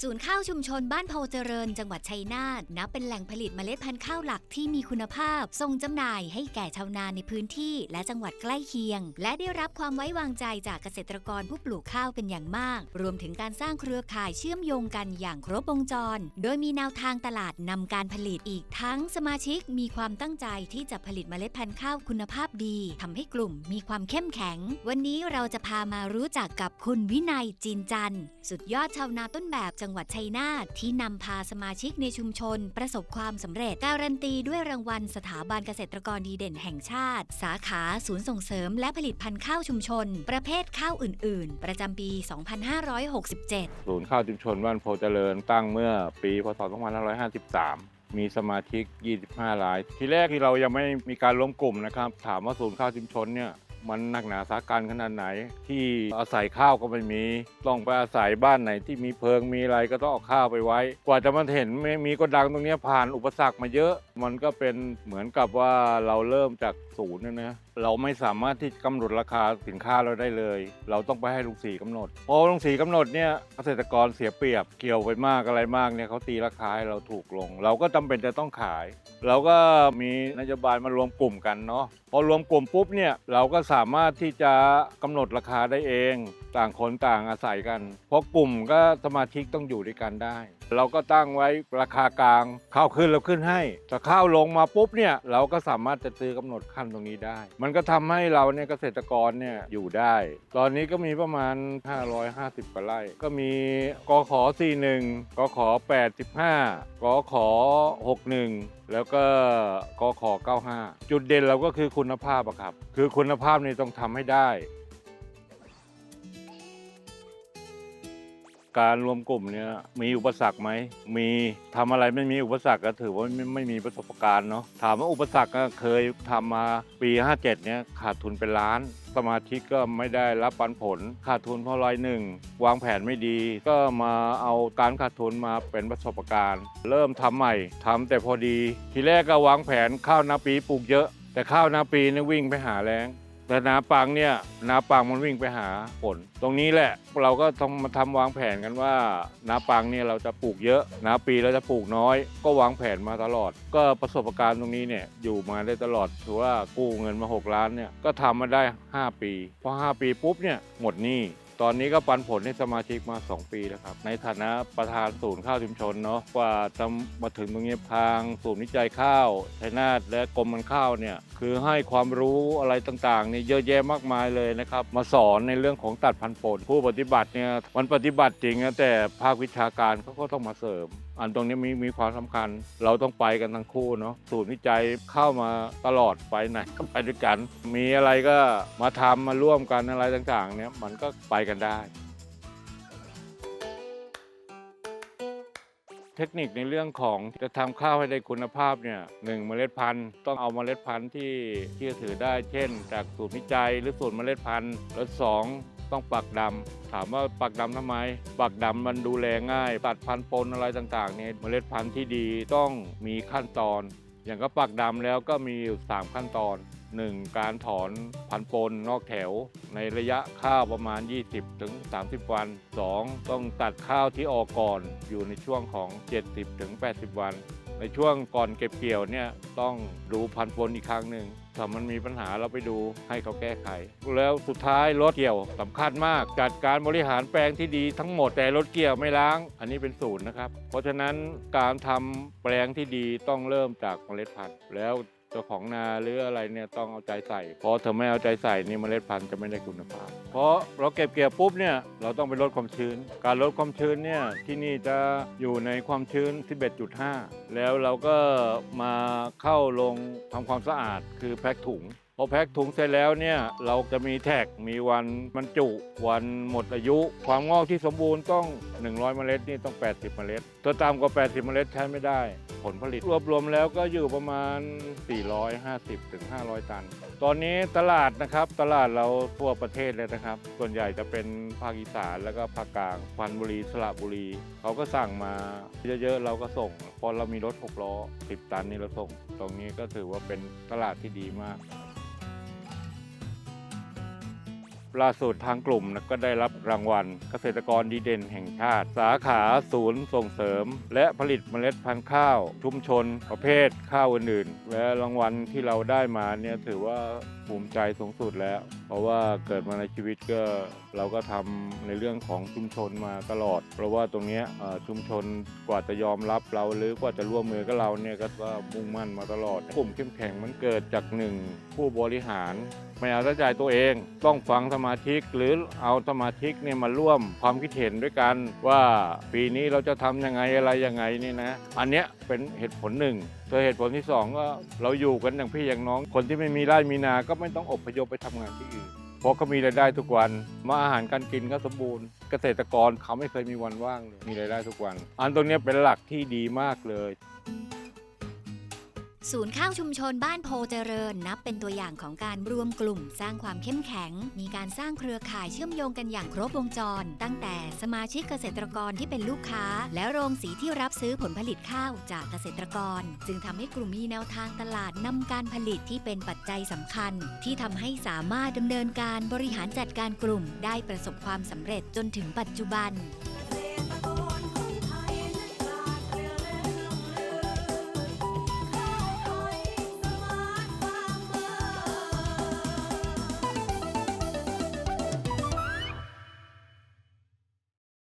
ศูนย์ข้าวชุมชนบ้านโพเจริญ จังหวัดชัยนาทนับเป็นแหล่งผลิตเมล็ดพันธุ์ข้าวหลักที่มีคุณภาพ ส่งจำหน่ายให้แก่ชาวนาในพื้นที่และจังหวัดใกล้เคียง และได้รับความไว้วางใจจากเกษตรกรผู้ปลูกข้าวเป็นอย่างมาก รวมถึงการสร้างเครือข่ายเชื่อมโยงกันอย่างครบวงจร โดยมีแนวทางตลาดนำการผลิตอีกทั้งสมาชิกมีความตั้งใจที่จะผลิตเมล็ดพันธุ์ข้าวคุณภาพดีทำให้กลุ่มมีความเข้มแข็ง วันนี้เราจะพามารู้จักกับคุณวินัยจีนจันทร์สุดยอดชาวนาต้นแบบจังหวัดชัยนาทที่นำพาสมาชิกในชุมชน ประสบความสำเร็จ การันตีด้วยรางวัลสถาบันเกษตรกรดีเด่นแห่งชาติ สาขาศูนย์ส่งเสริม และผลิตพันธุ์ข้าวชุมชน ประเภทข้าวอื่น ๆ ประจำปี 2567 ศูนย์ข้าวชุมชนบ้านโพเจริญตั้งเมื่อปีพศ 2553มีสมาชิก 25 ราย ทีแรกที่เรายังไม่มีการล้มกลุ่มนะครับ ถามว่าศูนย์ข้าวชุมชนเนี่ย มันหนักหนาสาการขนาดไหน ที่อาศัยข้าวก็ไม่มี ต้องไปอาศัยบ้านไหนที่มีเพิงมีอะไรก็ต้องเอาข้าวไปไว้ กว่าจะมาเห็นไม่มีกระดังตรงนี้ผ่านอุปสรรคมาเยอะ มันก็เป็นเหมือนกับว่าเราเริ่มจากศูนย์นะนะเราไม่สามารถที่กำหนดราคาสินค้าเราได้เลย เราต้องไปให้ลุงสีกำหนดพอลุงสีกำหนดเนี่ยเกษตรกรเสียเปรียบเกี่ยวไปมากอะไรมากเนี่ยเขาตีราคาให้เราถูกลง เราก็จำเป็นจะต้องขาย เราก็มีนโยบายมารวมกลุ่มกันเนาะพอรวมกลุ่มปุ๊บเนี่ยเราก็สามารถที่จะกำหนดราคาได้เอง ต่างคนต่างอาศัยกัน เพราะกลุ่มก็สมาชิกต้องอยู่ด้วยกันได้ เราก็ตั้งไว้ราคากลางข้าวขึ้นเราขึ้นให้แต่ข้าวลงมาปุ๊บเนี่ยเราก็สามารถจะซื้อกำหนดขั้นตรงนี้ได้มันก็ทำให้เราเนี่ยเกษตรกรเนี่ยอยู่ได้ ตอนนี้ก็มีประมาณ 550กว่าไร่ ก็มีกขอ41กขอ85กขอ61 แล้วก็กขอ95 จุดเด่นเราก็คือคุณภาพอะครับ คือคุณภาพนี่ต้องทำให้ได้ การรวมกลุ่มเนี่ยมีอุปสรรคไหม มีทำอะไรไม่มีอุปสรรคก็ถือว่าไม่ไม่มีประสบการณ์เนาะ ถามว่าอุปสรรคก็เคยทำมาปี 57เนี่ยขาดทุนเป็นล้าน สมาชิกก็ไม่ได้รับปันผล ขาดทุนเพราะรายหนึ่ง วางแผนไม่ดี ก็มาเอาการขาดทุนมาเป็นประสบการณ์ เริ่มทำใหม่ทำแต่พอดี ทีแรกก็วางแผนข้าวนาปีปลูกเยอะ แต่ข้าวนาปีเนี่ยวิ่งไปหาแรง แต่นาปังเนี่ยนาปังมันวิ่งไปหาผล ตรงนี้แหละเราก็ต้องมาทำวางแผนกันว่า นาปังเนี่ยเราจะปลูกเยอะนาปีเราจะปลูกน้อย ก็วางแผนมาตลอด ก็ประสบการณ์ตรงนี้เนี่ยอยู่มาได้ตลอดถือว่ากู้เงินมา 6 ล้านเนี่ยก็ทำมาได้ 5 ปีพอ5 ปีปุ๊บเนี่ยหมดหนี้ ตอนนี้ก็ปันผลให้สมาชิกมา 2 ปีแล้วครับ ในฐานะประธานศูนย์ข้าวชุมชนเนาะกว่าจะมาถึงตรงนี้ทางศูนย์วิจัยข้าวชัยนาทและกรมมันข้าวเนี่ยคือให้ความรู้อะไรต่างๆเนี่ยเยอะแยะมากมายเลยนะครับมาสอนในเรื่องของตัดพันธุ์ผลผู้ปฏิบัติเนี่ยมันปฏิบัติจริงนะแต่ภาควิชาการเขาก็ต้องมาเสริมอันตรงนี้มีมีความสำคัญ เราต้องไปกันทั้งคู่เนาะศูนย์วิจัยเข้ามาตลอดไปไหนก็ไปด้วยกัน มีอะไรก็มาทำมาร่วมกันอะไรต่างๆเนี่ยมันก็ไปกันได้ เทคนิคในเรื่องของจะทำข้าวให้ได้คุณภาพเนี่ยหนึ่งเมล็ดพันธุ์ต้องเอาเมล็ดพันธุ์ที่ที่จะถือได้ เช่น จากศูนย์วิจัยหรือศูนย์เมล็ดพันธุ์แล้วสอง ต้องปักดำถามว่าปักดำทำไม ปักดำมันดูแลง่ายตัดพันธุ์ปนอะไรต่างๆเนี่ยเมล็ดพันธุ์ที่ดีต้องมีขั้นตอน อย่างก็ปักดำแล้วก็มีอยู่สามขั้นตอน 1. การถอนพันธุ์ปนนอกแถว ในระยะข้าวประมาณ 20ถึง30 วัน 2. ต้องตัดข้าวที่ออกก่อนอยู่ในช่วงของ 70ถึง80 วัน ในช่วงก่อนเก็บเกี่ยวเนี่ยต้องดูพันธุ์ปนอีกครั้งหนึ่ง ถ้ามันมีปัญหาเราไปดูให้เขาแก้ไข แล้วสุดท้ายรถเกี่ยวสำคัญมากจัดการบริหารแปลงที่ดีทั้งหมดแต่รถเกี่ยวไม่ล้าง อันนี้เป็นศูนย์นะครับ เพราะฉะนั้นการทำแปลงที่ดีต้องเริ่มจากเมล็ดพันธุ์แล้ว เจ้าของนาหรืออะไรเนี่ยต้องเอาใจใส่ เพราะเธอไม่เอาใจใส่นี่เมล็ดพันธุ์จะไม่ได้คุณภาพ เพราะเราเก็บเกี่ยวปุ๊บเนี่ยเราต้องไปลดความชื้น การลดความชื้นเนี่ยที่นี่จะอยู่ในความชื้น 11.5 แล้วเราก็มาเข้าลงทำความสะอาดคือแพ็คถุง อแพ็คถุงเสร็จแล้วเนี่ยเราจะมีแท็กมีวันบรรจุวันหมดอายุ ความงอกที่สมบูรณ์ต้อง 100 เมล็ดนี่ต้อง 80 เมล็ดถ้าต่ำกว่า 80 เมล็ดใช้ไม่ได้ ผลผลิตรวบรวมแล้วก็อยู่ประมาณ 450ถึง500 ตัน ตอนนี้ตลาดนะครับตลาดเราทั่วประเทศเลยนะครับ ส่วนใหญ่จะเป็นภาคอีสานแล้วก็ภาคกลางพันบุรีสระบุรี เขาก็สั่งมาเยอะๆเราก็ส่งพอเรามีรถ6ล้อ10 ตันนี่เราส่ง ตรงนี้ก็ถือว่าเป็นตลาดที่ดีมาก ล่าสุดทางกลุ่มก็ได้รับรางวัลเกษตรกรดีเด่นแห่งชาติ สาขาศูนย์ส่งเสริม และผลิตเมล็ดพันธุ์ข้าว ชุมชน ประเภทข้าวอื่นๆ และรางวัลที่เราได้มาเนี่ยถือว่าภูมิใจสูงสุดแล้ว เพราะว่าเกิดมาในชีวิตก็เราก็ทำในเรื่องของชุมชนมาตลอด เพราะว่าตรงนี้ชุมชนกว่าจะยอมรับเราหรือกว่าจะร่วมมือกับเราเนี่ยก็ว่ามุ่งมั่นมาตลอดกลุ่มเข้มแข็งมันเกิดจากหนึ่งผู้บริหารไม่เอาแต่ใจตัวเอง ต้องฟังสมาชิกหรือเอาสมาชิกเนี่ยมาร่วมความคิดเห็นด้วยกันว่าปีนี้เราจะทำยังไงอะไรยังไงนี่นะ อันเนี้ยเป็นเหตุผลหนึ่งตัวเหตุผลที่สองก็เราอยู่กันอย่างพี่อย่างน้อง คนที่ไม่มีไร่มีนาก็็ไม่ต้องอพยพไปทำงานที่อื่น เพราะเขามีรายได้ทุกวัน มาอาหารการกินก็สมบูรณ์ เกษตรกรเขาไม่เคยมีวันว่างเลย มีรายได้ทุกวัน อันตรงนี้เป็นหลักที่ดีมากเลย ศูนย์ข้าวชุมชนบ้านโพเจริญ นับเป็นตัวอย่างของการรวมกลุ่ม สร้างความเข้มแข็ง มีการสร้างเครือข่ายเชื่อมโยงกันอย่างครบวงจร ตั้งแต่สมาชิกเกษตรกรที่เป็นลูกค้า และโรงสีที่รับซื้อผลผลิตข้าวจากเกษตรกร จึงทำให้กลุ่มมีแนวทางตลาดนำการผลิตที่เป็นปัจจัยสำคัญ ที่ทำให้สามารถดำเนินการบริหารจัดการกลุ่ม ได้ประสบความสำเร็จจนถึงปัจจุบัน